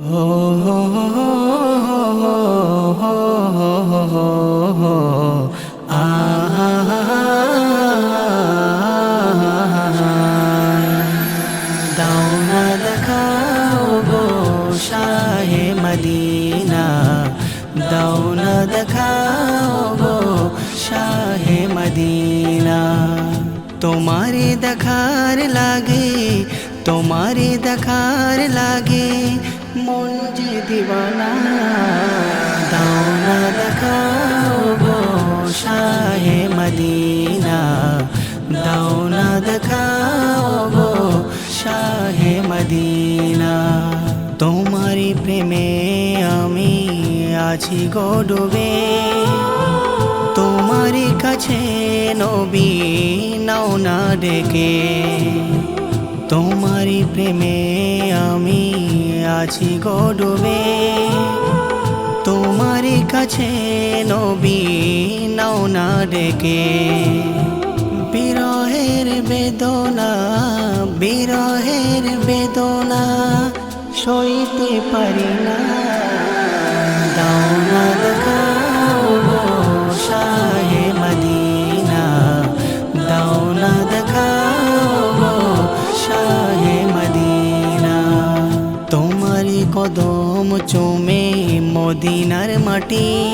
দাও না দেখাও গো শাহে মদিনা দাও না দেখাও গো শাহে মদিনা তোমারে দেখার লাগে তোমারে দেখার লাগে মন যে দিবানা দেখাও গো মদিনা। দাও দেখাও গো মদিনা। তোমারি প্রেমে আমি আছি গো ডুবে। তোমারি কাছে নবী, নাও না ডেকে। তোমারি প্রেমে আমি আছি গো ডুবে। তোমারি কাছে নবী নাও না ডেকে। বিরহের বেদনা বিরহের বেদনা সইতে পারি না। দাও না কদম চুমে মদিনার মাটি।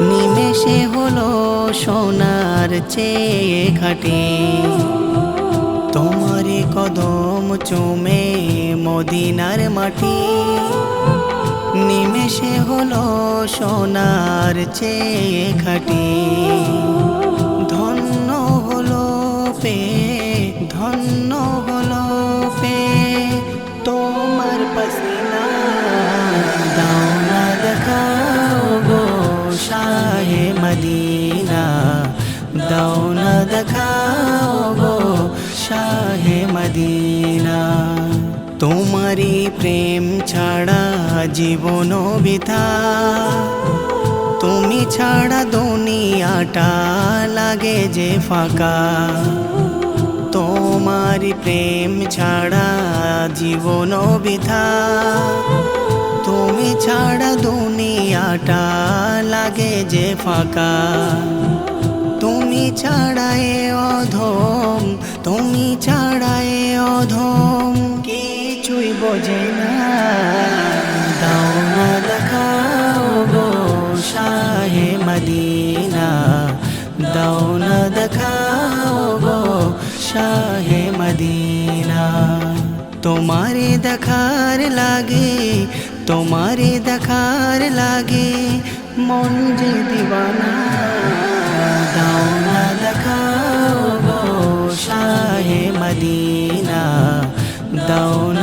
নিমেষে হলো সোনার চেয়ে খাটি। তোমারে কদম চুমে মদিনার মাটি। নিমেষে হলো সোনার চেয়ে খাটি। ধন্য হলো পে, ধন্য তোমার দাও না দেখাও শাহে মদিনা দাও না দেখাও শাহে মদিনা তোমারি প্রেম ছাড়া জীবন বিথা তুমি ছাড়া দুনিয়াটা লাগে যে ফাঁকা তোমারি প্রেম ছাড়া জীবন বিথা তুমি ছাড়া দুনিয়াটা লাগে যে ফাঁকা। তুমি ছাড়ায় অধম, তুমি ছাড়ায় অধম। কিছুই বোঝে না। দাও না দেখাও গো শাহে মদিনা। দাও না দেখাও গো শাহে মদিনা তোমারে দেখার লাগে তোমারে দেখার লাগে মন যে দিবানা দাও না দেখাও গো শাহে মদিনা দাও